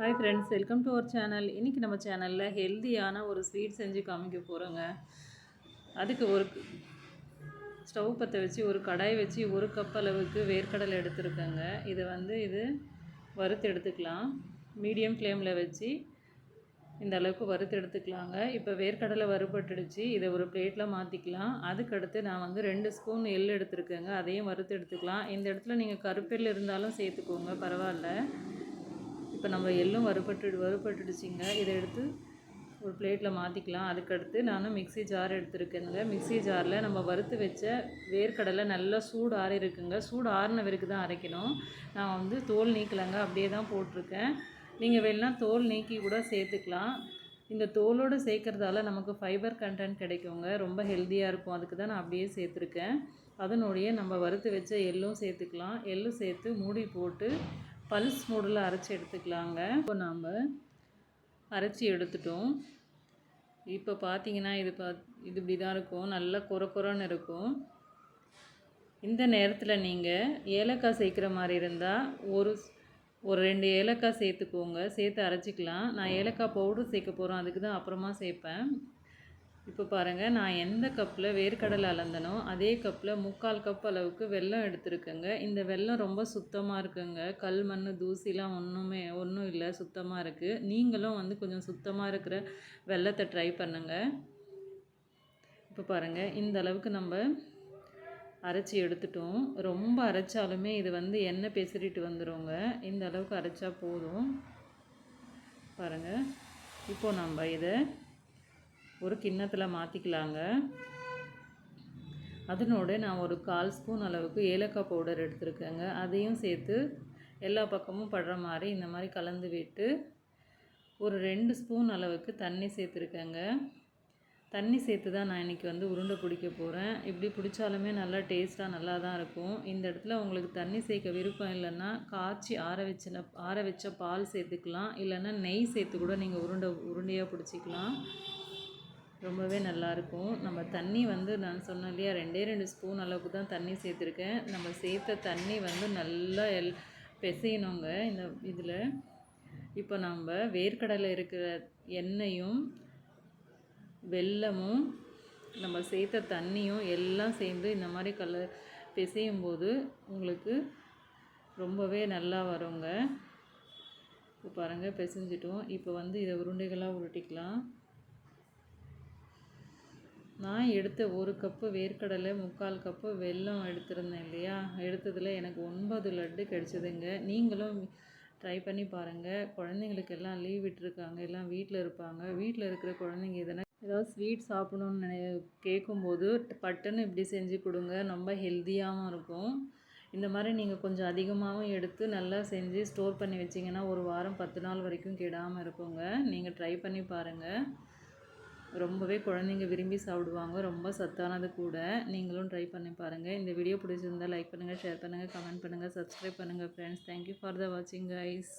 Hi friends welcome to our channel இன்றைக்கி நம்ம சேனலில் ஹெல்த்தியான ஒரு ஸ்வீட் செஞ்சு காமிக்க போகிறோங்க அதுக்கு ஒரு ஸ்டவ் பற்ற வச்சு ஒரு கடாய் வச்சு ஒரு கப் அளவுக்கு வேர்க்கடலை எடுத்துருக்கேங்க. இதை வந்து இது வறுத்து எடுத்துக்கலாம். மீடியம் ஃப்ளேமில் வச்சு இந்த அளவுக்கு வறுத்து எடுத்துக்கலாங்க. இப்போ வேர்க்கடலை வறுபட்டுடுச்சு. இதை ஒரு பிளேட்டில் மாற்றிக்கலாம் அதுக்கடுத்து நான் வந்து ரெண்டு ஸ்பூன் எள் எடுத்துருக்கேங்க. அதையும் வறுத்து எடுத்துக்கலாம். இந்த இடத்துல நீங்கள் கருப்பெல் இருந்தாலும் சேர்த்துக்கோங்க பரவாயில்ல. இப்போ நம்ம எள்ளும் வறுபட்டு வறுபட்டுடுச்சிங்க. இதை எடுத்து ஒரு பிளேட்டில் மாற்றிக்கலாம் அதுக்கடுத்து நான் மிக்சி ஜார் எடுத்துருக்கேங்க மிக்சி ஜாரில் நம்ம வறுத்து வச்ச வேர்க்கடலை நல்லா சூடு ஆறி இருக்குங்க சூடு ஆறின வரைக்கு தான் அரைக்கணும். நான் வந்து தோல் நீக்கலைங்க. அப்படியே தான் போட்டிருக்கேன். நீங்கள் வேணால் தோல் நீக்கி கூட சேர்த்துக்கலாம். இந்த தோலோடு சேர்க்குறதால நமக்கு ஃபைபர் கண்டென்ட் கிடைக்குங்க. ரொம்ப ஹெல்த்தியாக இருக்கும். அதுக்கு தான் நான் அப்படியே சேர்த்துருக்கேன். அதனுடைய நம்ம வறுத்து வச்ச எள்ளும் சேர்த்துக்கலாம். எள்ளு சேர்த்து மூடி போட்டு பல்ஸ் மூடில் அரைச்சி எடுத்துக்கலாங்க. இப்போ நாம் அரைச்சி எடுத்துட்டோம். இப்போ பார்த்தீங்கன்னா இது பா இது இப்படி தான் இருக்கும். நல்லா குற குறன்னு இருக்கும். இந்த நேரத்தில் நீங்கள் ஏலக்காய் சேர்க்குற மாதிரி இருந்தால் ஒரு ஒரு ரெண்டு ஏலக்காய் சேர்த்துக்கோங்க. சேர்த்து அரைச்சிக்கலாம். நான் ஏலக்காய் பவுடர் சேர்க்க போகிறோம் அதுக்கு தான் அப்புறமா சேர்ப்பேன். இப்போ பாருங்கள் நான் எந்த கப்பில் வேர்க்கடலை அளந்தனோ அதே கப்பில் முக்கால் கப் அளவுக்கு வெல்லம் எடுத்துருக்கேங்க. இந்த வெல்லம் ரொம்ப சுத்தமாக இருக்குங்க. கல் மண் தூசிலாம் ஒன்றுமே ஒன்றும் இல்லை சுத்தமாக இருக்குது நீங்களும் வந்து கொஞ்சம் சுத்தமாக இருக்கிற வெள்ளத்தை ட்ரை பண்ணுங்கள் இப்போ பாருங்கள் இந்த அளவுக்கு நம்ம அரைச்சி எடுத்துட்டோம். ரொம்ப அரைச்சாலுமே இது வந்து எண்ணெய் பெசரிட்டு வந்துடுங்க இந்த அளவுக்கு அரைச்சா போதும். பாருங்கள் இப்போது நம்ம இதை ஒரு கிண்ணத்தில் மாற்றிக்கலாங்க அதனோட நான் ஒரு கால் ஸ்பூன் அளவுக்கு ஏலக்காய் பவுடர் எடுத்துருக்கேங்க. அதையும் சேர்த்து எல்லா பக்கமும் படுற மாதிரி இந்த மாதிரி கலந்து விட்டு ஒரு ரெண்டு ஸ்பூன் அளவுக்கு தண்ணி சேர்த்துருக்கேங்க. தண்ணி சேர்த்து தான் நான் இன்றைக்கி வந்து உருண்டை பிடிக்க போகிறேன் இப்படி பிடிச்சாலுமே நல்லா டேஸ்ட்டாக நல்லா தான் இருக்கும். இந்த இடத்துல உங்களுக்கு தண்ணி சேர்க்க விருப்பம் இல்லைன்னா காய்ச்சி ஆற வச்சின ஆற வச்ச பால் சேர்த்துக்கலாம். இல்லைன்னா நெய் சேர்த்து கூட நீங்கள் உருண்டை உருண்டையாக பிடிச்சிக்கலாம். ரொம்பவே நல்லாயிருக்கும். நம்ம தண்ணி வந்து நான் சொன்னேன் இல்லையா ரெண்டே ரெண்டு ஸ்பூன் அளவுக்கு தான் தண்ணி சேர்த்துருக்கேன். நம்ம சேர்த்த தண்ணி வந்து நல்லா எல் பிசையணுங்க. இந்த இதில் இப்போ நம்ம வேர்க்கடலை இருக்கிற எண்ணெயும் வெல்லமும் நம்ம சேர்த்த தண்ணியும் எல்லாம் சேர்ந்து இந்த மாதிரி கலர் பிசையும் போது உங்களுக்கு ரொம்பவே நல்லா வருங்க. இப்போ பாருங்கள் பிசைஞ்சிட்டோம். இப்போ வந்து இதை உருண்டைகளாக உருட்டிக்கலாம். நான் எடுத்த ஒரு கப்பு வேர்க்கடலை முக்கால் கப்பு வெல்லம் எடுத்திருந்தேன் இல்லையா? எடுத்ததில் எனக்கு ஒன்பது லட்டு கிடச்சிதுங்க. நீங்களும் ட்ரை பண்ணி பாருங்கள் குழந்தைங்களுக்கு எல்லாம் லீவ் விட்டுருக்காங்க. எல்லாம் வீட்டில் இருப்பாங்க. வீட்டில் இருக்கிற குழந்தைங்க இதெல்லாம் ஏதாவது ஸ்வீட் சாப்பிடணும்னு நினை கேட்கும்போது பட்டுன்னு இப்படி செஞ்சு கொடுங்க. ரொம்ப ஹெல்த்தியாகவும் இருக்கும். இந்த மாதிரி நீங்கள் கொஞ்சம் அதிகமாகவும் எடுத்து நல்லா செஞ்சு ஸ்டோர் பண்ணி வச்சிங்கன்னா ஒரு வாரம் பத்து நாள் வரைக்கும் கெடாமல் இருக்குங்க. நீங்கள் ட்ரை பண்ணி பாருங்கள் ரொம்பவே குழந்தைங்க விரும்பி சாப்பிடுவாங்க. ரொம்ப சத்தானது கூட. நீங்களும் ட்ரை பண்ணி பாருங்கள் இந்த வீடியோ பிடிச்சிருந்தால் லைக் பண்ணுங்கள் ஷேர் பண்ணுங்கள் கமெண்ட் பண்ணுங்கள் சப்ஸ்கிரைப் பண்ணுங்கள் ஃப்ரெண்ட்ஸ் தேங்க்யூ ஃபார் த வாட்சிங் கைஸ்